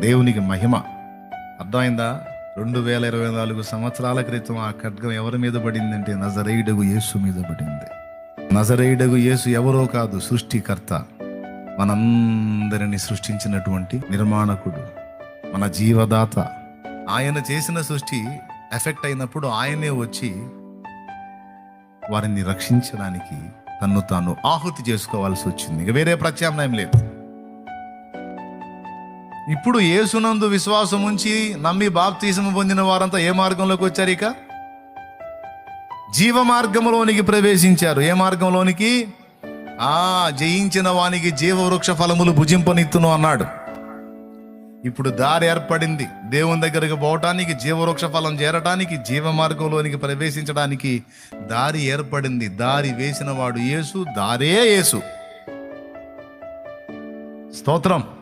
దేవునికి మహిమ. అర్థమైందా? రెండు వేల ఇరవై నాలుగు సంవత్సరాల క్రితం ఆ ఖడ్గం ఎవరి మీద పడిందంటే నజరేయుడగు యేసు మీద పడింది. నజరేయుడగు యేసు ఎవరో కాదు సృష్టికర్త. మనందరిని సృష్టించినటువంటి నిర్మాణకుడు మన జీవదాత. ఆయన చేసిన సృష్టి ఎఫెక్ట్ అయినప్పుడు ఆయనే వచ్చి వారిని రక్షించడానికి తన్ను తాను ఆహుతి చేసుకోవాల్సి వచ్చింది. ఇక వేరే ప్రత్యామ్నాయం లేదు. ఇప్పుడు యేసునందు విశ్వాసం ఉంచి నమ్మి బాప్తీసము పొందిన వారంతా ఏ మార్గంలోకి వచ్చారు ఇక? జీవ మార్గంలోనికి ప్రవేశించారు. ఏ మార్గంలోనికి? ఆ జయించిన వానికి జీవవృక్ష ఫలములు భుజింపనిత్తును అన్నాడు. ఇప్పుడు దారి ఏర్పడింది. దేవుని దగ్గరకు పోవటానికి జీవవృక్ష ఫలం చేరటానికి జీవ మార్గంలోనికి ప్రవేశించడానికి దారి ఏర్పడింది. దారి వేసిన వాడు యేసు దారే యేసు. స్తోత్రం.